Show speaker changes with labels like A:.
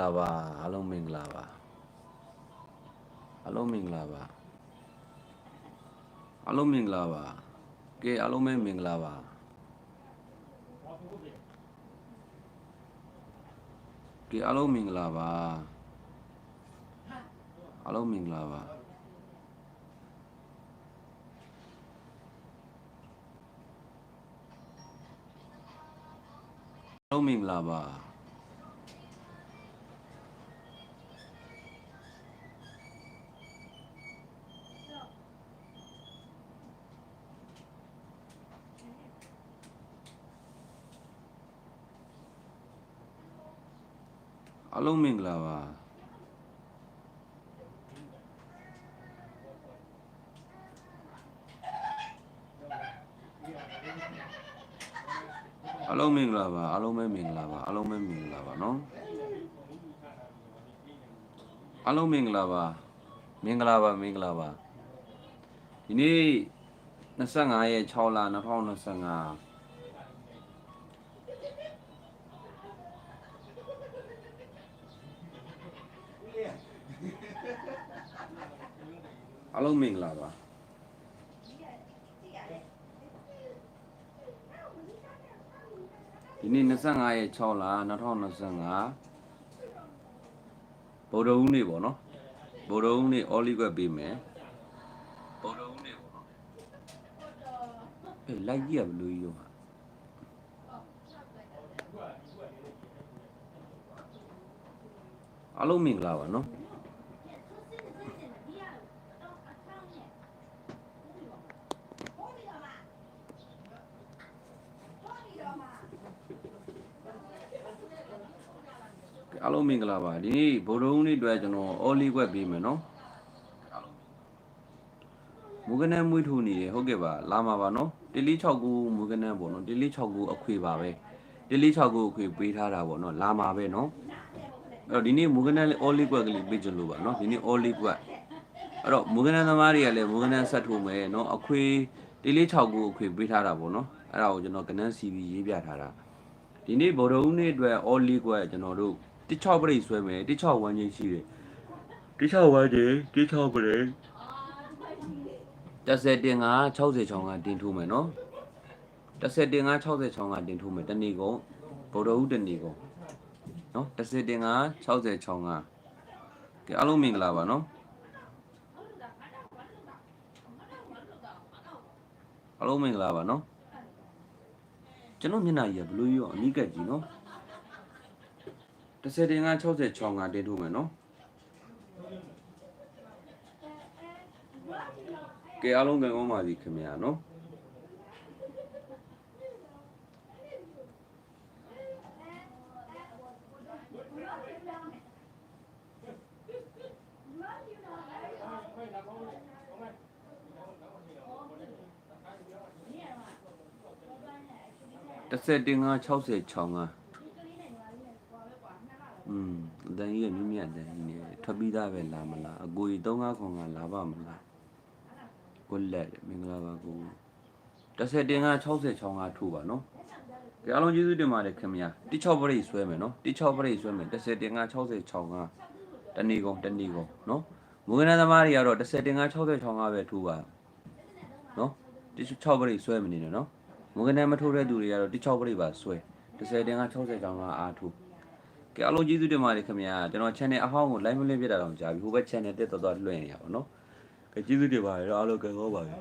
A: လာပါအားလုံးမင်္ဂလာပါအားလုံးမင်္ဂလာပါအားလုံးမင်္ဂလာပါကဲအားလုံးပဲမင်္ဂလာပါကဲအားလုံးမင်္ဂလာပါအားလုံးမင်္ဂလာပါအားလုံးမင်္ဂလာပါ အားလုံးမင်္ဂလာပါအားလုံးမင်္ဂလာပါအားလုံးပဲမင်္ဂလာပါအားလုံးပဲမင်္ဂလာပါနော်အားလုံးမင်္ဂလာပါမင်္ဂလာပါမင်္ဂလာပါဒီနေ့25ရက်6လ2025 အားလုံးမင်္ဂလာပါဒီနေ့25ရက်6လ2025ဗုဒ္ဓဟူးနေ့ပေါ့နော်ဗုဒ္ဓဟူးနေ့အော်လီကွက်ပေးမယ်ဗုဒ္ဓဟူးနေ့ပေါ့နော်အေးလိုက်ကြည့်ရဘလို့ကြီးရောအားလုံးမင်္ဂလာပါနော် အားလုံးမင်္ဂလာပါဒီနေ့ဗုဒ္ဓဟူးနေ့အတွက်ကျွန်တော်အော်လီကွက်ပေးမယ်နော်မူကနန်းမွေးထူနေရဟုတ်ကဲ့ပါလာမှာပါနော်တလီ69မူကနန်းပေါ့နော်တလီ69အခွေပါပဲတလီ69အခွေပေးထားတာပေါ့နော်လာမှာပဲနော်အဲ့တော့ဒီနေ့မူကနန်းလေးအော်လီကွက်ကလေးပေးကြလို့ပါနော်ဒီနေ့အော်လီကွက်အဲ့တော့မူကနန်းသမားတွေကလည်းမူကနန်းဆက်ထိုးမယ်နော်အခွေတလီ69အခွေပေးထားတာပေါ့နော်အဲ့ဒါကိုကျွန်တော်ကနန်း CV ရေးပြထားတာဒီနေ့ဗုဒ္ဓဟူးနေ့အတွက်အော်လီကွက်ကျွန်တော်တို့ တစ်6ပရိတ်ဆွဲမယ်တစ်6ဝမ်းချင်းရှိတယ်တစ်6ဝမ်းချင်းတစ်6ပရိတ်30တင်က60ချောင်းကတင်ထိုးမယ်နော်30တင်က60ချောင်းကတင်ထိုးမယ်တနေ့ကုန်ဗုဒ္ဓဟူးတနေ့ကုန်နော်30တင်က60ချောင်းကကဲအားလုံးမင်္ဂလာပါနော်အားလုံးမင်္ဂလာပါနော်ကျွန်တော်မျက်နှာကြီးကဘလို့ရောအနိကတ်ကြီးနော် 30တင်က60ချောင်းကတင်ထုတ်မယ်နော်ကဲအားလုံးကံကောင်းပါပြီခင်ဗျာနော်30တင်က60ချောင်းကอืมအတန်ကြီးကမြင့်မြတ်တယ်ဒီနေ့ ထွက်ပြီးသားပဲလာမလားအကိုကြီး35ခွန်ကလာပါမလားကိုလက်မင်္ဂလာပါကို30တင်က60ချောင်းကထိုးပါနော်ကြအားလုံးကျေးဇူးတင်ပါတယ်ခင်ဗျာတိ6ပရိတ်ဆွဲမယ်နော်တိ6ပရိတ်ဆွဲမယ်30တင်က60ချောင်းကတဏီကုံတဏီကုံနော်မူကနသမားတွေကတော့30တင်က60ချောင်းကပဲထိုးပါနော်တိ6ပရိတ်ဆွဲမနေနဲ့နော်မူကနမထိုးတဲ့သူတွေကတော့တိ6ပရိတ်ပါဆွဲ30တင်က60ချောင်းကအားထိုး ကဲအားလုံးကျေးဇူးတင်ပါတယ်ခင်ဗျာကျွန်တော် channel အဟောင်းကို live မလင်းပြတာတော့ကြာပြီဟိုဘက် channel တက်တော့တော့လွှင့်နေရပါတော့ကဲကျေးဇူးတင်ပါတယ်အားလုံးကံကောပါပြီ